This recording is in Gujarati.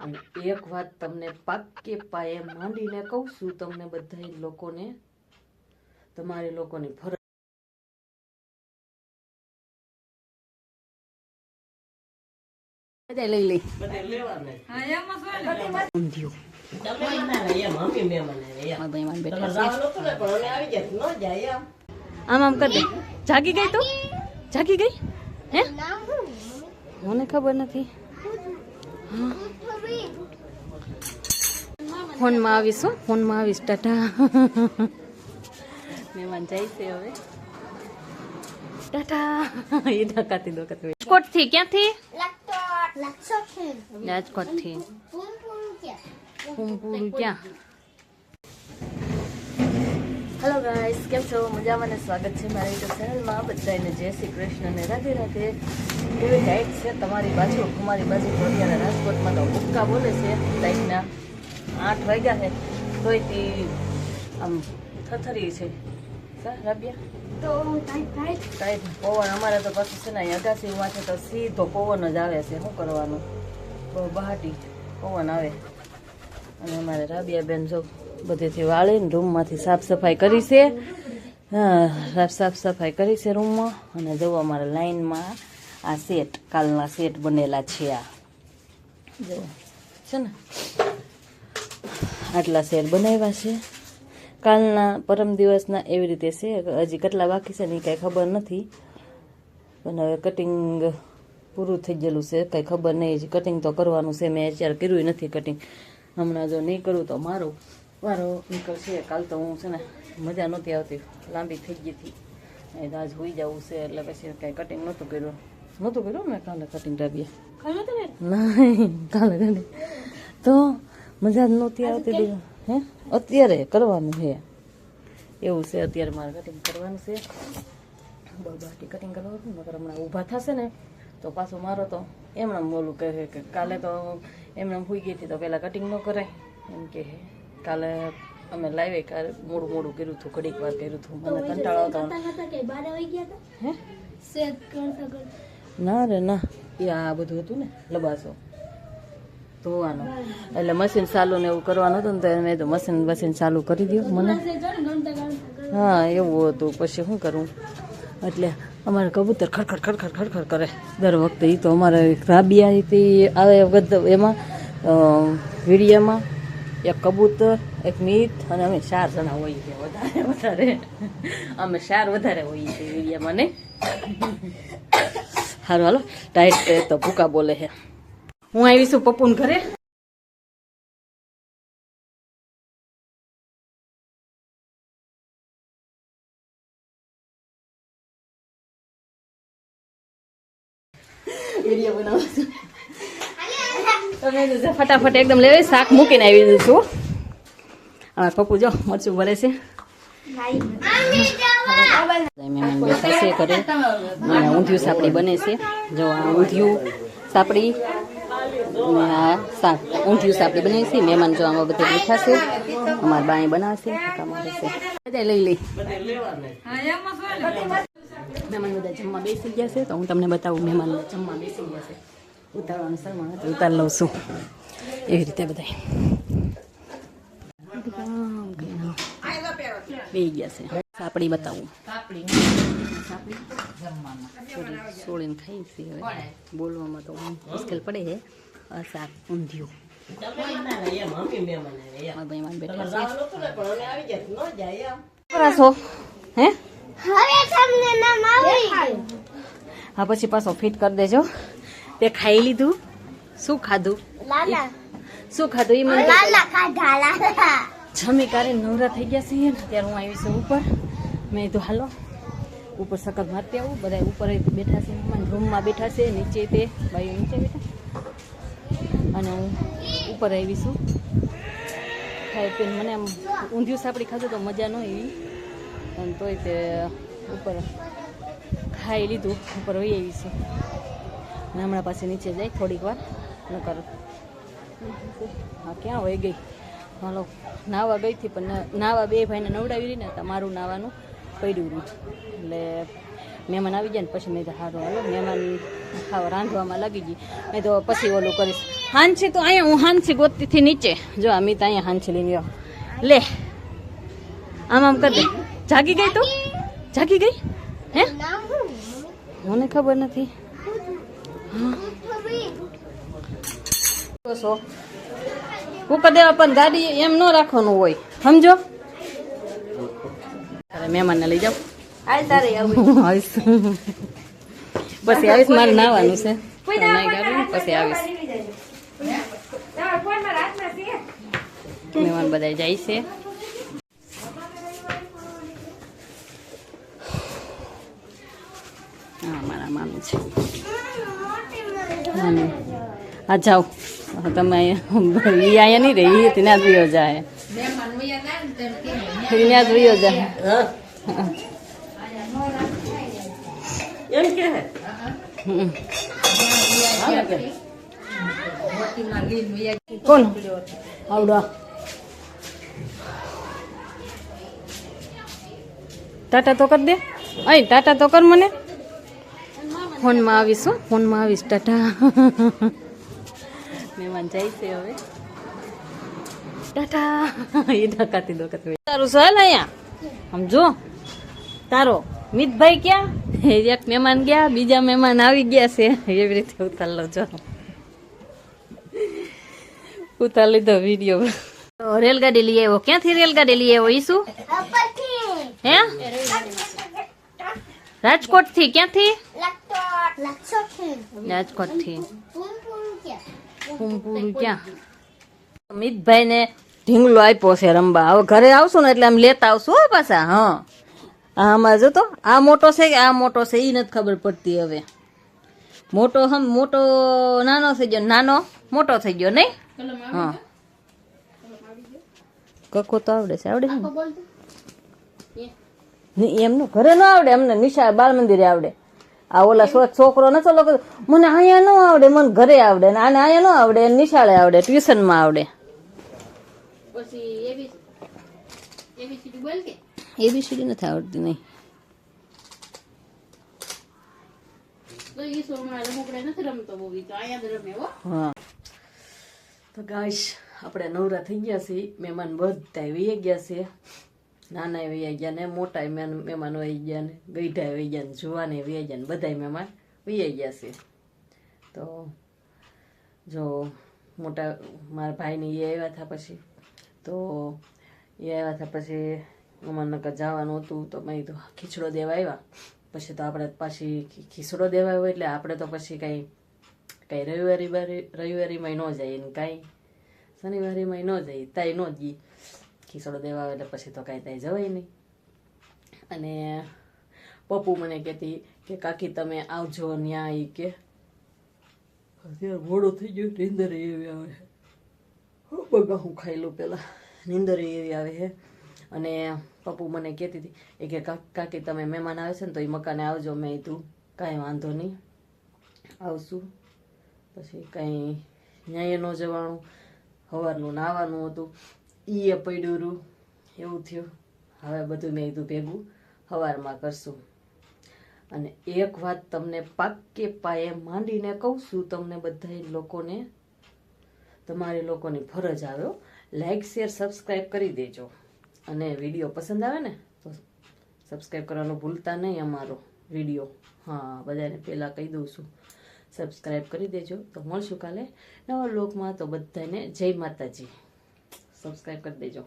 અને એક વાત તમને પાકે પાયે માંડીને કહું છું તમને બધા લોકોને તમારે લોકોની ફરજ બધા લઈ લઈ. આમ આમ કર જાગી ગઈ તું? જાગી ગઈ? હે? મને ખબર નથી. હા. ફોનમાં આવીશ હો ફોનમાં આવીશ, ટાટા. મહેમાન જાય છે હવે. ટાટા. એ ડકાતી ડકાતી રાજકોટથી ક્યાંથી? રાજકોટથી ક્યાં? હેલો ગાઈસ કેમ છો? મજામાં સ્વાગત છે મારા યુટ્યુબ ચેનલમાં બધાને જય શ્રી કૃષ્ણ અને રાધે રાધે. એવી ડાઇટ છે તમારી બાજુ અમારી બાજુ અત્યારે રાજકોટમાં તો ઉક્કા બોલે છે. ટાઈટના આઠ વાગ્યા છે. તોય તે આમ થથરી છે. ટાઈટ પવન અમારે તો પછી છે ને અગાસીમાં છે તો સીધો પવન જ આવે છે. શું કરવાનું? બહુ બહાટી પવન આવે. અને અમારે રાબિયા બેન જો બધેથી વાળીને રૂમમાંથી સાફ સફાઈ કરી છે. સાફ સાફ સફાઈ કરી છે રૂમમાં. અને જો અમારે લાઈનમાં આ સેટ, કાલના સેટ બનેલા છે આ. જો, છે ને? આટલા સેટ બનાવ્યા છે. કાલના પરમ દિવસના એવી રીતે છે. હજી કેટલા બાકી છે ને એ કાંઈ ખબર નથી. પણ હવે કટિંગ પૂરું થઈ ગયેલું છે. કંઈ ખબર નહીં. કટિંગ તો કરવાનું છે. મેં અત્યારે કર્યું નથી કટિંગ હમણાં જો નહીં કરું તો મારો. વારો નીકળશે. કાલ તો હું છે ને મજા નહોતી આવતી. લાંબી થઈ ગઈ હતી. આજ હોઈ જવું છે એટલે પછી કાંઈ કટિંગ નહોતું કર્યું. નહોતું કર્યું ને કાલે કટિંગ રાબીએ નહીં કાલે કાલે તો મજા જ નહોતી આવતી હે? અત્યારે કરવાનું છે. એવું છે અત્યારે મારે કટિંગ કરવાનું છે. બહુ બાટી કટિંગ કરવાનું મગર હમણાં ઊભા થશે ને તો પાછું મારો તો એમણે બોલું કહે કે કાલે તો એમણે ભૂઈ ગઈ હતી તો પહેલાં કટિંગ ન કરાય. એમ કે કાલે અમે લાવી કાલે મોડું મોડું કર્યું હતું ઘડીક વાર કર્યું હતું. મને કંટાળો હતો હે? ના રે ના. એ આ બધું હતું ને લબાસો. ધોવાનું. એટલે મશીન ચાલુ ને એવું કરવાનું હતું ને તો મેં તો મશીન મશીન ચાલુ કરી દો મને. હા એવું હતું. પછી શું કરું? એટલે અમારે કબૂતર ખડખડ ખડખડ ખડખડ કરે. દર વખતે એ તો અમારે રાબિયાથી આવે ગદ એમાં વીડિયામાં એક કબૂતર, એક મીત અને અમે ચાર જણા હોઈએ છીએ વધારે વધારે. અમે ચાર વધારે હોઈએ છીએ વીડિયામાં ને સારું હાલો. ટાઈટ તો ભૂકા બોલે છે. હું આવી છું પપ્પુન ઘરે. વીડિયો બનાવું છું. ફટાફટ એકદમ લેવાય, શાક મૂકીને આવી દઉં છું અમારા પપ્પુ જો, મરચું ભરે છે. મહેમાન બેઠા છે ઘરે ઊંધિયું સાપડી બને છે. જો આ ઊંધિયું સાપડી આ શાક, ઊંધિયું સાપડી બને છે. મહેમાન જો આમાં બધા બેઠા છે. અમારા બાઈ બનાવશે તમારે લઈ લઈ મહેમાન બધા જમવા બેસી ગયા છે, તો હું તમને બતાવું, મહેમાન જમવા બેસી ગયા છે. ઉતારવાનું શરમા તો ઉતાર લઉં છું. એવી રીતે બધા બે ગયા છે. સાપડી બતાવું. સોળીને ખાઈ છે હવે. બોલવામાં તો મુશ્કેલ પડે છે. આ શાક ઊંધિયું. હા પછી પાછો ફિટ કરી દેજો. તે ખાઈ લીધું. શું ખાધું? શું ખાધું? એ મને જમી કારે નવરા થઈ ગયા છે ત્યારે હું આવી છું ઉપર. મેં કીધું હાલો. ઉપર સકત મારતી આવું બધા ઉપર બેઠા છે રૂમમાં બેઠા છે નીચે તે ભાઈઓ નીચે બેઠા. અને હું ઉપર આવી છું. ખાઈ પીને મને આમ ઊંધિયું સાપડી ખાધું તો મજા ન એવી અને તોય તે ઉપર ખાઈ લીધું ઉપર વહી આવી છું. અને હમણાં પાસે નીચે જાય થોડીક વાર. નકર હા ક્યાં હોય? ગઈ. હાલો. નાવા ગઈ હતી પણ નાહવા નાવા બે ભાઈને નવડાવી રહી ને તો મારું નાવાનું પડ્યું રહ્યું એટલે મહેમાન આવી ગયા ને પછી મેં તો સારું હાલો. મહેમાન ખાવા રાંધવામાં લાગી ગઈ. મેં તો પછી ઓલું કરીશ. હાંસી તો અહીંયા હું હાંછી ગોતીથી નીચે. જો અમિત અહીંયા હાંસી લઈને આવ્યો લે. આમ આમ કરી દે જાગી ગઈ તું? જાગી ગઈ? હે? મને ખબર નથી. સો દેવા પણ ગાડી એમ ન રાખવાનું હોય. સમજો? મહેમાનને લઈ જાઓ. પછી આવીશ મારે નાવાનું છે. પછી આવીશ. મહેમાન બધા જાય છે. હા મારા મામી છે. હા, જાઓ. તમે અહીંયા અહીંયા નહીં રહી ઈ ત્યાં જ જાય. ત્યાં જ વયો જાય. હે કોણ? આવડો ટાટા તો કર દે. અહીં, ટાટા તો કર મને. ફોનમાં આવીશ હો ફોનમાં આવીશ ટાટા. મહેમાન જાય છે હવે. ટાટા. એ ધકાતી ધકાતી તારું સહેલ અહીંયા? સમજો તારો. મિતભાઈ ક્યાં? એક મહેમાન ગયા બીજા મહેમાન આવી ગયા છે. એવી રીતે ઉતાર લો જો. ઉતાર લીધો વીડિયો રેલગાડી લઈ આવ્યો. ક્યાંથી રેલગાડી લઈ આવ્યો ઈસુ હે? રાજકોટથી ક્યાંથી? રાજકોટથી ક્યાં મિતભાઈ ને ઢીંગલો આપ્યો છે રમવા હવે ઘરે આવશું ને એટલે આમ લેતા આવશું હો પાછા હા. આ આમાં જો તો આ મોટો છે કે આ મોટો છે એ નથી ખબર પડતી હવે. મોટો હમ મોટો નાનો થઈ ગયો. નાનો મોટો થઈ ગયો નહીં? હા. કકો તો આવડે છે આવડે નહીં એમનું ઘરે ન આવડે અમને નિશા બાલ મંદિરે આવડે. આ ઓલા છોકરો નતો લોકો મને અહીંયા ન આવડે મને ઘરે આવડે ને આને અહીંયા ન આવડે નિશાળે આવડે ટ્યુશનમાં આવડે. એબીસીડી નથી આવડતી નહીં. તો ગાઈશ આપણે નવરા થઈ ગયા છીએ મહેમાન બધા આવી ગયા છે. નાના વહી ગયા ને મોટા મહેમાન વહી ગયા ને ગઈઢા વહી ગયા ને જુવાને વહી ગયા ને બધા મહેમાન વહી ગયા છે. તો જો મોટા મારા ભાઈને એ આવ્યા હતા પછી, તો એ આવ્યા હતા પછી અમારે જવાનું હતું, તો મેં કીધું ખીચડો દેવા આવ્યા. પછી તો આપણે પાછી ખીચડો દેવા આવ્યો એટલે આપણે તો પછી કાંઈ કાંઈ રવિવારી રવિવારીમાં ન જઈએ ને કાંઈ. શનિવારીમાં ન જઈએ, તાય ન જઈ ખીચડો દેવા આવે એટલે પછી તો કાંઈ ત્યાં જવાય નહીં. અને પપ્પુ મને કહેતી કે, કાકી, તમે આવજો ન્યા એ કે. અત્યારે મોડું થઈ ગયું, નીંદર એવી આવે છે. બગા, હું ખાઈ લઉં પહેલાં નીંદર એવી આવે છે. અને પપ્પુ મને કહેતી હતી, એ કે, "કા- કાકી, તમે મહેમાન આવે છે ને, તો એ મકાને આવજો, મેં કીધું કાંઈ વાંધો નહીં. આવશું. પછી કાંઈ ન્યાય ન જવાનું. સવારનું નાવાનું હતું. ઈ એ પડ્યું એવું થયું. હવે બધું મેં કીધું ભેગું. સવારમાં કરશું. અને એક વાત તમને પાકે પાયે માંડીને કહું છું, તમને બધા લોકોને, તમારે લોકોની ફરજ આવ્યો લાઈક શેર સબસ્ક્રાઈબ કરી દેજો. અને વીડિયો પસંદ આવે ને, તો સબસ્ક્રાઈબ કરવાનું ભૂલતા નહીં અમારો વીડિયો. હા, બધાને પહેલાં કહી દઉં છું. સબસ્ક્રાઈબ કરી દેજો. તો મળશું કાલે નવા લોકમાં તો બધાને જય માતાજી. સબસ્ક્રાઈબ કરી દેજો.